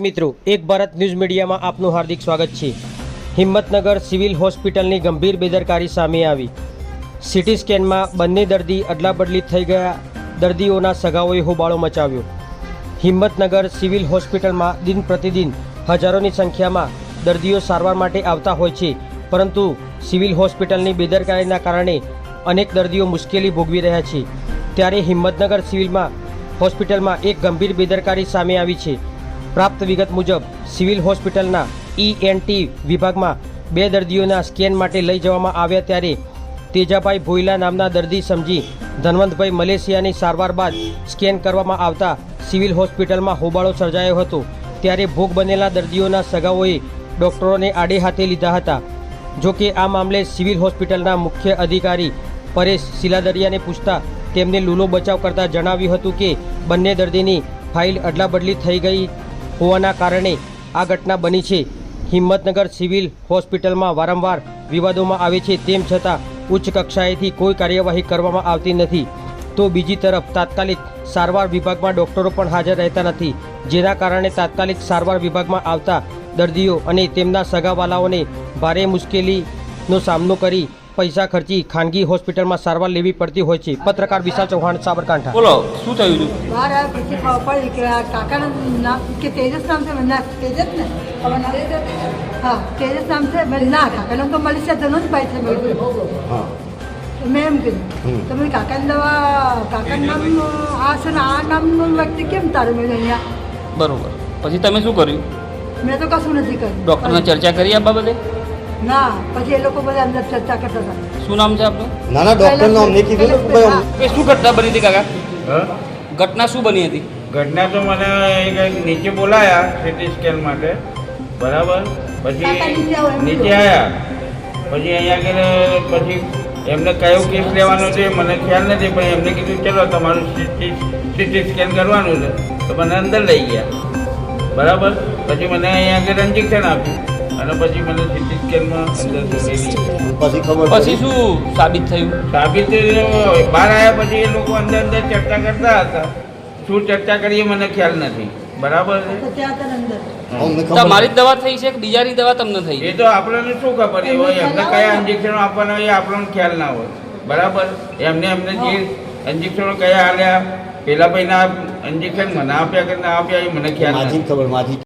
મિત્રો, એક ભારત ન્યૂઝ મીડિયામાં આપનું હાર્દિક સ્વાગત છે. હિંમતનગર સિવિલ હોસ્પિટલની ગંભીર બેદરકારી સામે આવી. સિટી સ્કેનમાં બંને દર્દી અદલાબદલી થઈ ગયા. દર્દીઓના સગાઓએ હોબાળો મચાવ્યો. હિંમતનગર સિવિલ હોસ્પિટલમાં દિન પ્રતિદિન હજારોની સંખ્યામાં દર્દીઓ સારવાર માટે આવતા હોય છે. પરંતુ સિવિલ હોસ્પિટલની બેદરકારીના કારણે અનેક દર્દીઓ મુશ્કેલી ભોગવી રહ્યા છે. ત્યારે હિંમતનગર સિવિલમાં, હોસ્પિટલમાં એક ગંભીર બેદરકારી સામે આવી છે. પ્રાપ્ત વિગત મુજબ, સિવિલ હોસ્પિટલના ઈએનટી વિભાગમાં બે દર્દીઓના સ્કેન માટે લઈ જવામાં આવ્યા ત્યારે તેજાભાઈ ભોયલા નામના દર્દી સમજી ધનવંતભાઈ મલેશિયાની સારવાર બાદ સ્કેન કરવામાં આવતા સિવિલ હોસ્પિટલમાં હોબાળો સર્જાયો હતો. ત્યારે ભોગ બનેલા દર્દીઓના સગાઓએ ડોક્ટરોને આડે હાથે લીધા હતા. જો કે આ મામલે સિવિલ હોસ્પિટલના મુખ્ય અધિકારી પરેશ શિલાદરિયાને પૂછતા તેમને લૂલો બચાવ કરતા જણાવ્યું હતું કે, બંને દર્દીની ફાઇલ અદલાબદલી થઈ ગઈ હોવાના કારણે આ ઘટના બની છે. હિંમતનગર સિવિલ હોસ્પિટલમાં વારંવાર વિવાદોમાં આવે છે તેમ છતાં ઉચ્ચ કક્ષાએથી કોઈ કાર્યવાહી કરવામાં આવતી નથી. તો બીજી તરફ તાત્કાલિક સારવાર વિભાગમાં ડોક્ટરો પણ હાજર રહેતા નથી. જેના કારણે તાત્કાલિક સારવાર વિભાગમાં આવતા દર્દીઓ અને તેમના સગાવાલાઓને ભારે મુશ્કેલીનો સામનો કરી પૈસા ખર્ચી ખાનગી હોસ્પિટલમાં સારવાર લેવી પડતી હોય છે. પત્રકાર વિશાલ ચૌહાણ સાબરકાંઠા. બોલો શું થયું હતું? બહાર આવ્યા પછી ખબર પડી કે આ કાકાનું નામ કે તેજસ નામ છે ના તેજસ ને? હા તેજસ નામ છે મેં ના કાકાનું તો મલેશિયા ધનુષભાઈ છે મેં કીધું. તો મેં એમ કીધું તો મેં કાકાની દવા કાકાનું નામ આ છે ને આ નામનું વ્યક્તિ કેમ તારું મેં અહીંયા? બરોબર. પછી તમે શું કર્યું? મેં તો કશું નથી કર્યું. ડૉક્ટરને ચર્ચા કરી આ બાબતે? ના પછી એ લોકો બધા અંદર ચર્ચા કરતા હતા. શું નામ છે આપનું? ના ના ડોક્ટરનું અમને કીધું ને ભાઈ શું ઘટના બની હતી કાકા? હા? ઘટના શું બની હતી? ઘટના તો મને એક નીચે બોલાયા સિટી સ્કેન માટે. બરાબર? પછી નીચે. આવ્યા પછી અહીંયા આગળ પછી એમને કયો કેસ લેવાનો છે મને ખ્યાલ નથી પણ એમને કીધું ચલો તમારું સીટી સિટી સ્કેન કરવાનું છે. તો મને અંદર લઈ ગયા. બરાબર? પછી મને અહીંયા આગળ ઇન્જેક્શન આપ્યું. અને પછી મને સિટી સ્કેનમાં અંદર પછી ખબર પછી શું સાબિત થયું? સાબિત બહાર આવ્યા પછી એ લોકો અંદર અંદર ચર્ચા કરતા હતા. શું ચર્ચા કરીએ મને ખ્યાલ નથી. બરાબર છે? તમારી જ દવા થઈ છે કે બીજાની દવા તમને થઈ એ તો આપણને શું ખબર? એ હોય એમને કયા ઇન્જેક્શનો આપવાના હોય એ આપણને ખ્યાલ ના હોય. બરાબર? એમને એમને જે ઇન્જેક્શનો કયા આલ્યા પેલા ભાઈના ઇન્જેક્શન મને આપ્યા કે ના આપ્યા એ મને ખ્યાલ નથી. ખબર માજી